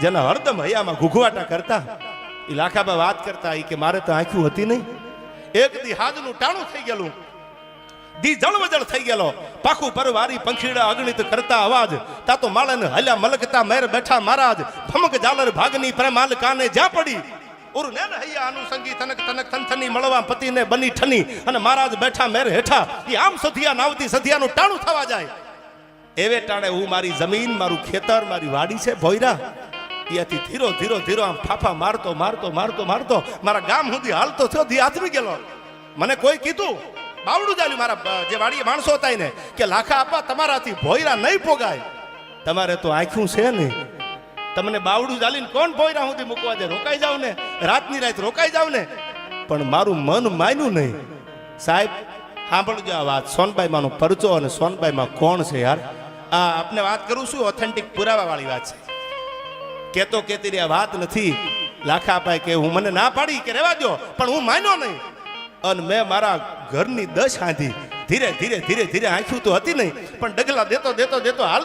જેના હરદમ હૈયામાં ઘૂઘવાટા કરતા એ લાખાબા વાત કરતા એ કે, મારે તો આંખ્યું હતી નહીં. એક દી હાજનું ટાણું થઈ ગયેલું. દી જળવજળ થઈ ગયેલો. પાખું પરવારી પંખીડા અગણિત કરતા અવાજ. તા તો માળન હલ્યા મલકતા મેર બેઠા મહારાજ ભમક જાલર ભાગની પ્રેમાલ કાને જ્યાં પડી? ઉર ને હૈયા અનુસંગી તનક તનક થનથની મળવા પતિને બની ઠની. અને મહારાજ બેઠા મેર હેઠા. એ આમ સધિયા નાવતી સધિયાનું ટાણું થવા જાય. એવે ટાણે હું મારી જમીન, મારું ખેતર, મારી વાડી છે ભોયરા. ત્યાંથી ધીરો ધીરો ધીરો, આમ ફાફા મારતો મારતો મારતો મારતો. મારા ગામ સુધી હાલતો થયો ધી આથમી ગયેલો. મને કોઈ કીધું, બાવડું ચાલ્યું મારા જે વાડીએ માણસો હતા એને, કે લાખા આપા, તમારાથી ભોયરા નહીં પોગાય. તમારે તો આંખ્યું છે ને. તમને બાવડું ચાલીને કોણ ભોયરા સુધી મૂકવા દે? રોકાઈ જાવ ને. રાતની રાત રોકાઈ જાવ ને. પણ મારું મન માન્યું નહીં. સાહેબ, સાંભળજો આ વાત. સોનબાઈમાંનો પરચો અને સોનબાઈમાં કોણ છે યાર? આ આપને વાત કરું છું ઓથેન્ટિક પુરાવા વાળી વાત છે. કેતો કેતી આ વાત નથી. લાખાભાઈ કે હું મને ના પાડી કે રહેવા દો પણ હું માન્યો નહીં. અને મેં મારા ઘરની દશ આંધી, ધીરે ધીરે ધીરે ધીરે આંખ્યું તો હતી નહીં, પણ ડગલા દેતો દેતો દેતો હાલ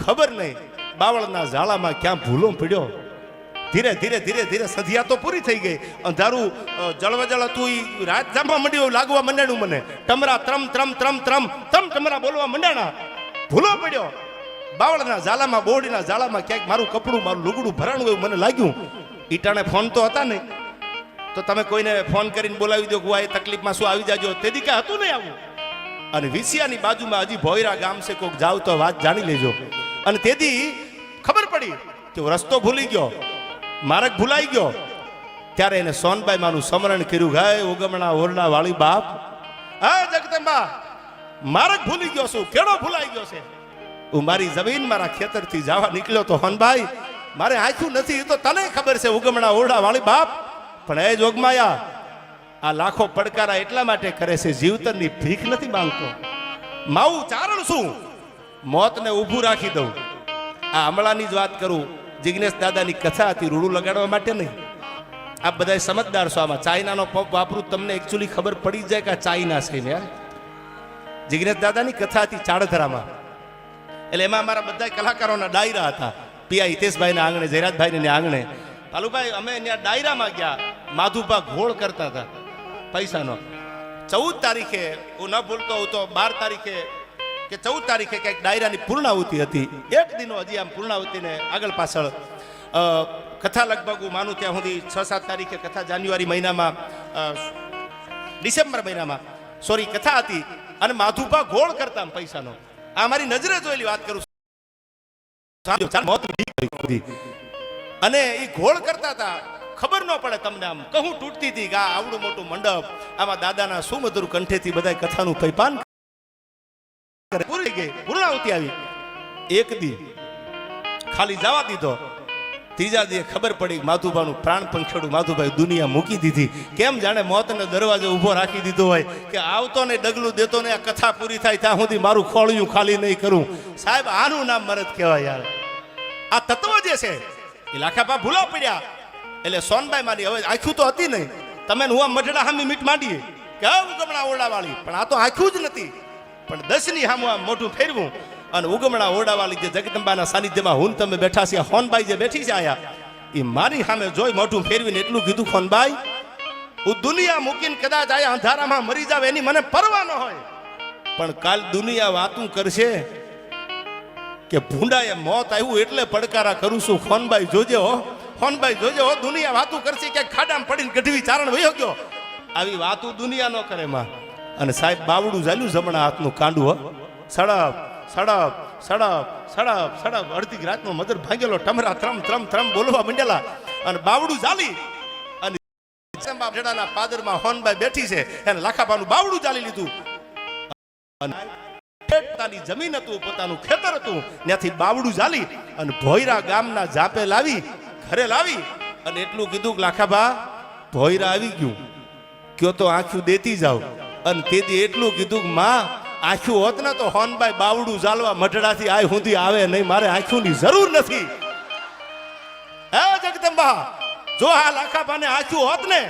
ખબર નહીં, બાવળના ઝાડામાં ક્યાં ભૂલો પડ્યો. ધીરે ધીરે ધીરે ધીરે સધિયા તો પૂરી થઈ ગઈ. અંધારું જળવજળ હતું એ રાત જામવા માંડ્યું લાગવા મંડાણું મને. ટમરા ત્રમ ત્રમ ત્રમ ત્રમ, તમ ટમરા બોલવા મંડાણા ભૂલો પડ્યો. બાવળના ઝાલામાં, બોડીના ઝાલામાં ક્યાંક મારું કપડું, મારું લુગડું ભરાણું એવું મને લાગ્યું. ઈટાણે ફોન તો હતા નહીં તો તમે કોઈને ફોન કરીને બોલાવી દો કે આ તકલીફમાં શું આવી જાજો. તેથી કાંઈ હતું નહીં આવું. અને વિસિયાની બાજુમાં હજી ભોયરા ગામ છે કોઈક જાવ તો વાત જાણી લેજો. અને તેથી ખબર પડી કે રસ્તો ભૂલી ગયો. માર્ગ ભૂલાઈ ગયો. ત્યારે એને સોનબાઈ માનું સ્મરણ કર્યું ગાય ઓગમણા ઓરડા વાળી બાપ હા જગદંબા, માર્ગ ભૂલી ગયો છું, કેળો ભૂલાઈ ગયો છે. હું મારી જમીન મારા ખેતરથી જવા નીકળ્યો તો હનભાઈ મારે આંખ્યું નથી, એ તો તને ખબર છે, ઉગમણા ઓરડા વાળી બાપ. પણ એ જ ઓગમાયા, આ લાખો પડકારા એટલા માટે કરે છે, જીવતરની ભીખ નથી માંગતો. માવું ચારણ શું? મોતને ઊભું રાખી દઉં. આ હમણાંની જ વાત કરું, જિગ્નેશ દાદાની કથા હતી રૂડું લગાડવા માટે નહીં. આ બધા સમજદાર છો, આમાં ચાઇનાનો પંપ વાપરું, તમને એકચ્યુઅલી ખબર પડી જાય કે આ ચાઇના છે ને જિગ્નેશ દાદાની કથા હતી ચાડધરામાં. એટલે એમાં અમારા બધા કલાકારોના ડાયરા હતા. પિયા હિતેશભાઈના આંગણે, જયરાજભાઈને આંગણે. પાલુભાઈ અમે ત્યાં ડાયરામાં ગયા. માધુભા ઘોળ કરતા હતા પૈસાનો. ચૌદ તારીખે, હું ન ભૂલતો હું તો બાર તારીખે કે ચૌદ તારીખે કંઈક ડાયરાની પૂર્ણાહુતિ હતી. એક દિનો હજી આમ પૂર્ણાહુતિને આગળ પાછળ કથા લગભગ હું માનું ત્યાં સુધી છ સાત તારીખે કથા જાન્યુઆરી મહિનામાં ડિસેમ્બર મહિનામાં, સોરી, કથા હતી અને માધુભા ઘોળ કરતા પૈસાનો. આ મારી નજરે જોયેલી વાત કરું. અને એ ઘોળ કરતા હતા ખબર ન પડે તમને આમ. કહું, તૂટતી હતી કે આ આવડું મોટું મંડપ. આમાં દાદાના સુમધુર કંઠેથી બધા કથાનું પૈપાન પૂરી ગઈ પૂર્ણાવતી આવી. એક દી ખાલી જવા દીધો. ત્રીજા દિવસે ખબર પડી માધુભાનું પ્રાણ પંખેડું માધુભાઈ દુનિયા મૂકી દીધી. કેમ જાણે મોતને દરવાજો ઊભો રાખી દીધો હોય કે આવતો ને ડગલું દેતો ને આ કથા પૂરી થાય ત્યાં સુધી મારું ખોળિયું ખાલી નહીં કરું. સાહેબ, આનું નામ મરદ કહેવાય યાર. આ તત્વ જે છે, એ લાખાપા ભૂલા પડ્યા. એટલે સોનભાઈ મારી હવે આખું તો હતી નહીં. તમે હું આમ મઢડા હામી મીટ માંડીએ. કે હવે ઓરડા ઓરડાવાળી. પણ આ તો આખું જ નથી. પણ દસની હામું આમ મોઢું ફેરવું. અને ઉગમણા ઓરડાવાળી જે જગદંબાના સાનિધ્યમાં હું તમે બેઠા છે હોનબાઈ જે બેઠી છે આયા એ મારી સામે જોઈ મોઢું ફેરવીને એટલું કીધું ખોનબાઈ હું દુનિયા મૂકીને કદાચ આયા અંધારામાં મરી જાવ એની મને પરવા ન હોય. પણ કાલ દુનિયા વાતું કરશે કે ભૂંડાએ મોત આવ્યું એટલે પડકારા કરું છું. ખોનબાઈ જોજે હો ખોનબાઈ જોજે હો, દુનિયા વાતું કરશે કે ખાડામાં પડીને ગઢવી ચારણ વયો ગયો. આવી વાતું દુનિયા ન કરે માં. અને સાહેબ, બાવડું ચાલ્યું જમણા હાથનું કાંડું, હો. સડપ સડપ સડપ સડપ સડપ. અડધી રાતનો મધર ભાંગેલો ટમરા ત્રમ ત્રમ ત્રમ બોલવા મંડેલા. અને બાવડું ચાલી. અને ચંબા જડાના પાદરમાં હોનબાઈ બેઠી છે, એને લાખાબાનું બાવડું ચાલી લીધું. અને પોતાની જમીન હતું, પોતાનું ખેતર હતું. ત્યાંથી બાવડું ચાલી અને ભોયરા ગામના જાપે લાવી, ઘરે લાવી. અને એટલું કીધું કે, લાખાબા, ભોયરા આવી ગયું. કયો તો આંખ્યું દેતી જાવ. અને તેથી એટલું કીધું કે, માં આંખ્યું હોત ને તો હોનભાઈ બાવડું ઝાલવા મઢડાથી આય સુધી આવે નહીં, મારે આંખ્યુંની જરૂર નથી. હે જગદંબા, જો આ લાખાભાને આંખ્યું હોત ને,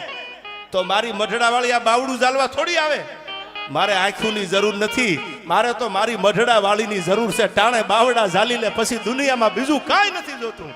તો મારી મઢડાવાળી આ બાવડું ઝાલવા થોડી આવે. મારે આંખ્યુંની જરૂર નથી, મારે તો મારી મઢડા વાળીની જરૂર છે. ટાણે બાવડા ઝાલી લે પછી દુનિયામાં બીજું કાંઈ નથી જોતું.